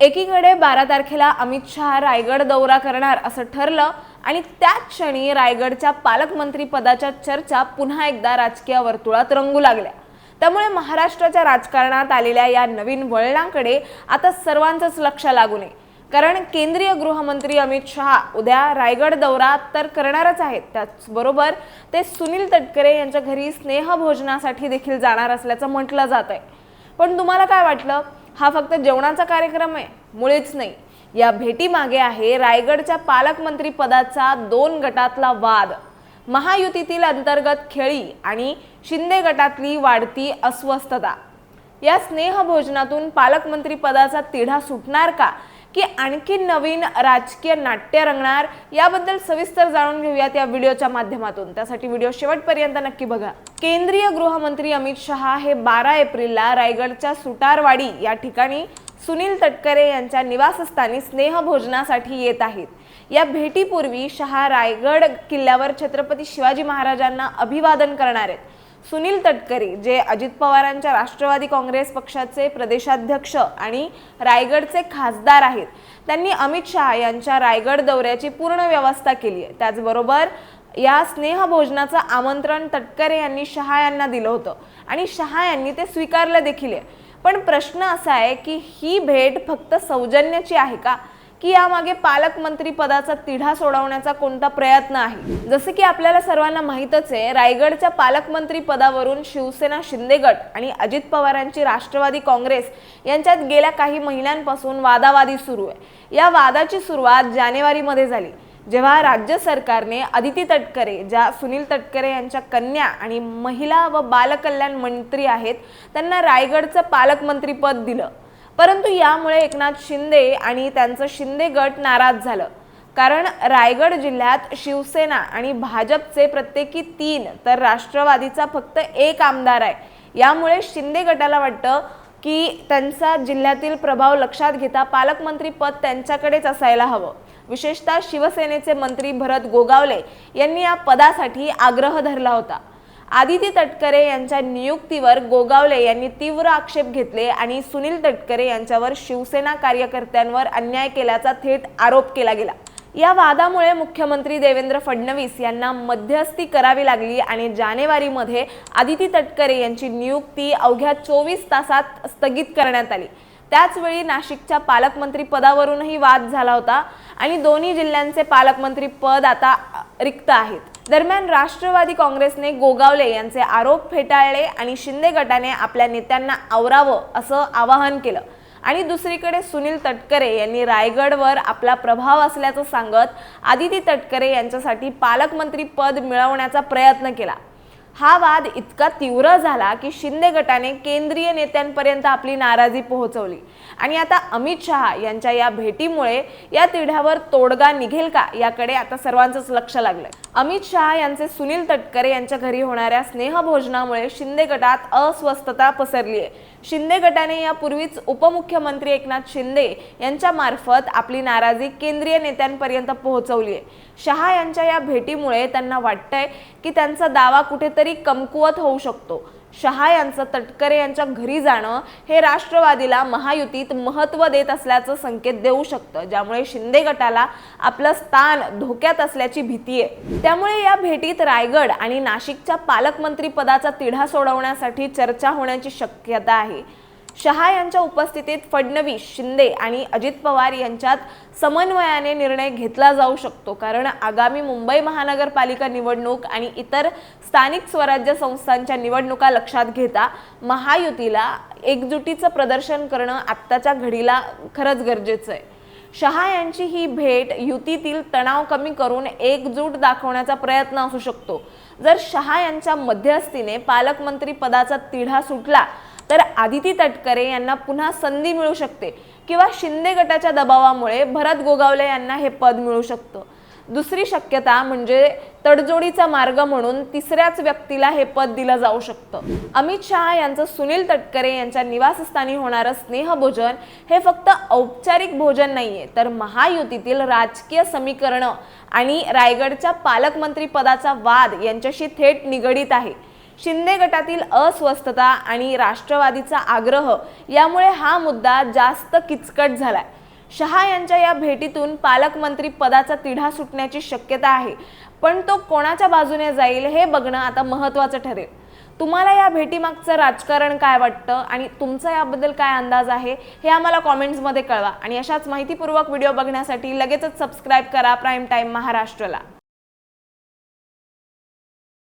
एकीकडे बारा तारखेला अमित शहा रायगड दौरा करणार असं ठरलं आणि त्याच क्षणी रायगडच्या पालकमंत्री पदाच्या चर्चा पुन्हा एकदा राजकीय वर्तुळात रंगू लागल्या. त्यामुळे महाराष्ट्राच्या राजकारणात आलेल्या या नवीन वळणाकडे आता सर्वांचंच लक्ष लागू नये. कारण केंद्रीय गृहमंत्री अमित शहा उद्या रायगड दौरा तर करणारच आहेत. त्याचबरोबर ते सुनील तटकरे यांच्या घरी स्नेहभोजनासाठी देखील जाणार असल्याचं म्हटलं जात आहे पण तुम्हाला काय वाटलं? हा फक्त जेवणाचा कार्यक्रम आहे मुळेच नाही. या भेटीमागे आहे रायगडच्या पालकमंत्री पदाचा दोन गटातला वाद. महायुतीतील अंतर्गत खेळी आणि शिंदे गटातली वाढती अस्वस्थता. या स्नेहभोजनातून पालकमंत्री पदाचा तिढा सुटणार का? की आणखी नवीन राजकीय नाट्य रंगणार याबद्दल सविस्तर जाणून घेऊयात या व्हिडिओच्या माध्यमातून. त्यासाठी व्हिडिओ शेवटपर्यंत नक्की बघा. केंद्रीय गृहमंत्री अमित शहा हे बारा एप्रिलला रायगडच्या सुटारवाडी या ठिकाणी सुनील तटकरे यांच्या निवासस्थानी स्नेहभोजनासाठी येत आहेत. या भेटीपूर्वी शहा रायगड किल्ल्यावर छत्रपती शिवाजी महाराजांना अभिवादन करणार आहेत. सुनील तटकरे जे अजित पवारांच्या राष्ट्रवादी काँग्रेस पक्षाचे प्रदेशाध्यक्ष आणि रायगडचे खासदार आहेत त्यांनी अमित शहा यांच्या रायगड दौऱ्याची पूर्ण व्यवस्था केली आहे. त्याचबरोबर या स्नेहभोजनाचं आमंत्रण तटकरे यांनी शहा यांना दिलं होतं आणि शहा यांनी ते स्वीकारलं देखील आहे. पण प्रश्न असा आहे की ही भेट फक्त सौजन्याची आहे का? की यामागे पालकमंत्री पदाचा तिढा सोडवण्याचा कोणता प्रयत्न आहे? जसे की आपल्याला सर्वांना माहीतच आहे रायगडच्या पालकमंत्री पदावरून शिवसेना शिंदे गट आणि अजित पवारांची राष्ट्रवादी काँग्रेस यांच्यात गेल्या काही महिन्यांपासून वादावादी सुरू आहे. या वादाची सुरुवात जानेवारीमध्ये झाली जेव्हा राज्य सरकारने अदिती तटकरे ज्या सुनील तटकरे यांच्या कन्या आणि महिला व बालकल्याण मंत्री आहेत त्यांना रायगडचं पालकमंत्रीपद दिलं. परंतु यामुळे एकनाथ शिंदे आणि त्यांचं शिंदे गट नाराज झालं. कारण रायगड जिल्ह्यात शिवसेना आणि भाजपचे प्रत्येकी तीन तर राष्ट्रवादीचा फक्त एक आमदार आहे. यामुळे शिंदे गटाला वाटतं की त्यांचा जिल्ह्यातील प्रभाव लक्षात घेता पालकमंत्री पद त्यांच्याकडेच असायला हवं. विशेषतः शिवसेनेचे मंत्री भरत गोगावले यांनी या पदासाठी आग्रह धरला होता. आदिती तटकरे यांच्या नियुक्तीवर गोगावले यांनी तीव्र आक्षेप घेतले आणि सुनील तटकरे यांच्यावर शिवसेना कार्यकर्त्यांवर अन्याय केल्याचा थेट आरोप केला गेला. या वादामुळे मुख्यमंत्री देवेंद्र फडणवीस यांना मध्यस्थी करावी लागली आणि जानेवारीमध्ये आदिती तटकरे यांची नियुक्ती अवघ्या चोवीस तासात स्थगित करण्यात आली. त्याचवेळी नाशिकच्या पालकमंत्री पदावरूनही वाद झाला होता आणि दोन्ही जिल्ह्यांचे पालकमंत्री पद आता रिक्त आहेत. दरम्यान राष्ट्रवादी काँग्रेसने गोगावले यांचे आरोप फेटाळले आणि शिंदे गटाने आपल्या नेत्यांना आवरावं असं आवाहन केलं. आणि दुसरीकडे सुनील तटकरे यांनी रायगडवर आपला प्रभाव असल्याचं सांगत आदिती तटकरे यांच्यासाठी पालकमंत्री पद मिळवण्याचा प्रयत्न केला. हा वाद इतका तीव्र झाला की शिंदे गटाने केंद्रीय नेत्यांपर्यंत आपली नाराजी पोहोचवली. आणि आता अमित शहा यांच्या या भेटीमुळे या तिढ्यावर तोडगा निघेल का याकडे आता सर्वांचंच लक्ष लागलंय. अमित शहा यांचे सुनील तटकरे यांच्या घरी होणाऱ्या स्नेहभोजनामुळे शिंदे गटात अस्वस्थता पसरली आहे शिंदे गटाने यापूर्वीच उपमुख्यमंत्री एकनाथ शिंदे यांच्या मार्फत आपली नाराजी केंद्रीय नेत्यांपर्यंत पोहोचवली आहे शहा यांच्या या भेटीमुळे त्यांना वाटतंय की त्यांचा दावा कुठेतरी कमकुवत होऊ शकतो. शहा यांचं तटकरे यांच्या घरी जाणं हे राष्ट्रवादीला महायुतीत महत्त्व देत असल्याचं संकेत देऊ शकतं. ज्यामुळे शिंदे गटाला आपलं स्थान धोक्यात असल्याची भीती आहे. त्यामुळे या भेटीत रायगड आणि नाशिकच्या पालकमंत्री पदाचा तिढा सोडवण्यासाठी चर्चा होण्याची शक्यता आहे. शहा यांच्या उपस्थितीत फडणवीस शिंदे आणि अजित पवार यांच्यात समन्वयाने निर्णय घेतला जाऊ शकतो. कारण आगामी मुंबई महानगरपालिका निवडणूक आणि इतर स्थानिक स्वराज्य संस्थांच्या निवडणुका लक्षात घेता महायुतीला एकजुटीचं प्रदर्शन करणं आत्ताच्या घडीला खरंच गरजेचं आहे. शहा यांची ही भेट युतीतील तणाव कमी करून एकजूट दाखवण्याचा प्रयत्न असू शकतो. जर शहा यांच्या मध्यस्थीने पालकमंत्री पदाचा तिढा सुटला तर आदिती तटकरे यांना पुन्हा संधी मिळू शकते किंवा शिंदे गटाच्या दबावामुळे भरत गोगावले यांना हे पद मिळू शकतं. दुसरी शक्यता म्हणजे तडजोडीचा मार्ग म्हणून तिसऱ्याच व्यक्तीला हे पद दिलं जाऊ शकतं. अमित शहा यांचं सुनील तटकरे यांच्या निवासस्थानी होणारं स्नेहभोजन हे फक्त औपचारिक भोजन नाहीये तर महायुतीतील राजकीय समीकरणं आणि रायगडच्या पालकमंत्री पदाचा वाद यांच्याशी थेट निगडीत आहे. शिंदे गटातील अस्वस्थता आणि राष्ट्रवादीचा आग्रह यामुळे हा मुद्दा जास्त किचकट झालाय. शहा यांच्या या भेटीतून पालकमंत्री पदाचा तिढा सुटण्याची शक्यता आहे. पण तो कोणाच्या बाजूने जाईल हे बघणं आता महत्त्वाचं ठरेल. तुम्हाला या भेटीमागचं राजकारण काय वाटतं आणि तुमचा याबद्दल काय अंदाज आहे हे आम्हाला कॉमेंट्समध्ये कळवा. आणि अशाच माहितीपूर्वक व्हिडिओ बघण्यासाठी लगेचच सबस्क्राईब करा प्राईम टाईम महाराष्ट्रला.